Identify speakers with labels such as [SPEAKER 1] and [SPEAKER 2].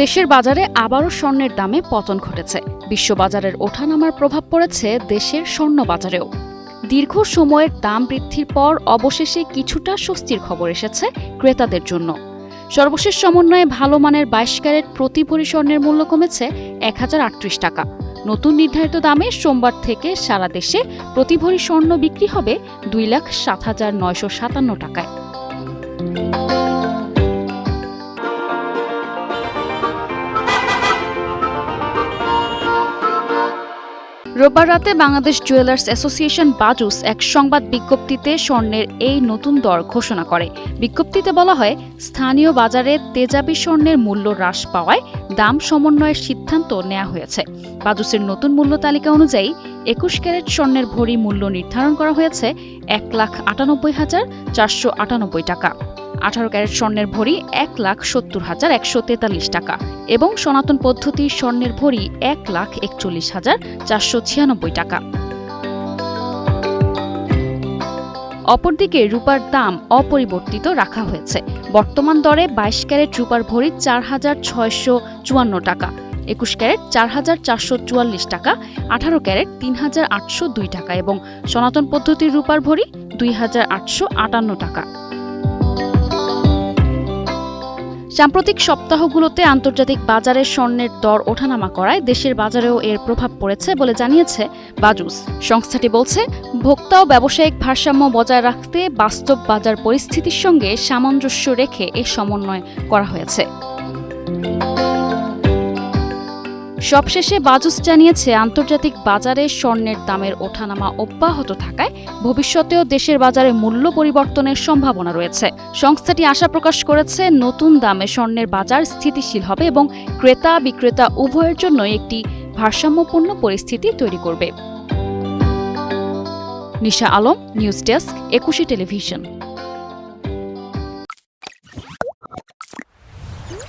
[SPEAKER 1] দেশের বাজারে আবারও স্বর্ণের দামে পতন ঘটেছে। বিশ্ববাজারের ওঠানামার প্রভাব পড়েছে দেশের স্বর্ণ বাজারেও। দীর্ঘ সময়ের দাম বৃদ্ধির পর অবশেষে কিছুটা স্বস্তির খবর এসেছে ক্রেতাদের জন্য। সর্বশেষ সমন্বয়ে ভালো মানের বাইশ ক্যারেট প্রতি ভরি স্বর্ণের মূল্য কমেছে এক হাজার আটত্রিশ টাকা। নতুন নির্ধারিত দামে সোমবার থেকে সারা দেশে প্রতি ভরি স্বর্ণ বিক্রি হবে দুই লাখ সাত হাজার নয়শো সাতান্ন টাকায়। রোববার রাতে বাংলাদেশ জুয়েলার্স অ্যাসোসিয়েশন বাজুস এক সংবাদ বিজ্ঞপ্তিতে স্বর্ণের এই নতুন দর ঘোষণা করে। বিজ্ঞপ্তিতে বলা হয়, স্থানীয় বাজারে তেজাবি স্বর্ণের মূল্য হ্রাস পাওয়ায় দাম সমন্বয়ের সিদ্ধান্ত নেওয়া হয়েছে। বাজুসের নতুন মূল্য তালিকা অনুযায়ী, একুশ ক্যারেট স্বর্ণের ভরি মূল্য নির্ধারণ করা হয়েছে এক লাখ আটানব্বই হাজার চারশো আটানব্বই টাকা। আঠারো ক্যারেট স্বর্ণের ভরি এক লাখ সত্তর হাজার একশো তেতাল্লিশ টাকা। এবং সনাতন পদ্ধতির স্বর্ণের ভরি এক লাখ একচল্লিশ হাজার চারশো ছিয়ানব্বই টাকা। অপরদিকে রূপার দাম অপরিবর্তিত রাখা হয়েছে। বর্তমান দরে বাইশ ক্যারেট রূপার ভরি চার হাজার ছয়শো চুয়ান্ন টাকা, একুশ ক্যারেট চার হাজার চারশো চুয়াল্লিশ টাকা, আঠারো ক্যারেট তিন হাজার আটশো দুই টাকা এবং সনাতন পদ্ধতির রূপার ভরি দুই হাজার আটশো আটান্ন টাকা। সাম্প্রতিক সপ্তাহগুলোতে আন্তর্জাতিক বাজারে স্বর্ণের দর ওঠানামা করায় দেশের বাজারেও এর প্রভাব পড়েছে বলে জানিয়েছে বাজুস। সংস্থাটি বলছে, ভোক্তা ও ব্যবসায়িক ভারসাম্য বজায় রাখতে বাস্তব বাজার পরিস্থিতির সঙ্গে সামঞ্জস্য রেখে এ সমন্বয় করা হয়েছে। সবশেষে বাজুস জানিয়েছে, আন্তর্জাতিক বাজারে স্বর্ণের দামের ওঠানামা অব্যাহত থাকায় ভবিষ্যতেও দেশের বাজারে মূল্য পরিবর্তনের সম্ভাবনা রয়েছে। সংস্থাটি আশা প্রকাশ করেছে, নতুন দামে স্বর্ণের বাজার স্থিতিশীল হবে এবং ক্রেতা বিক্রেতা উভয়ের জন্যই একটি ভারসাম্যপূর্ণ পরিস্থিতি তৈরি করবে। Nisha Alam, news desk, Ekushey television.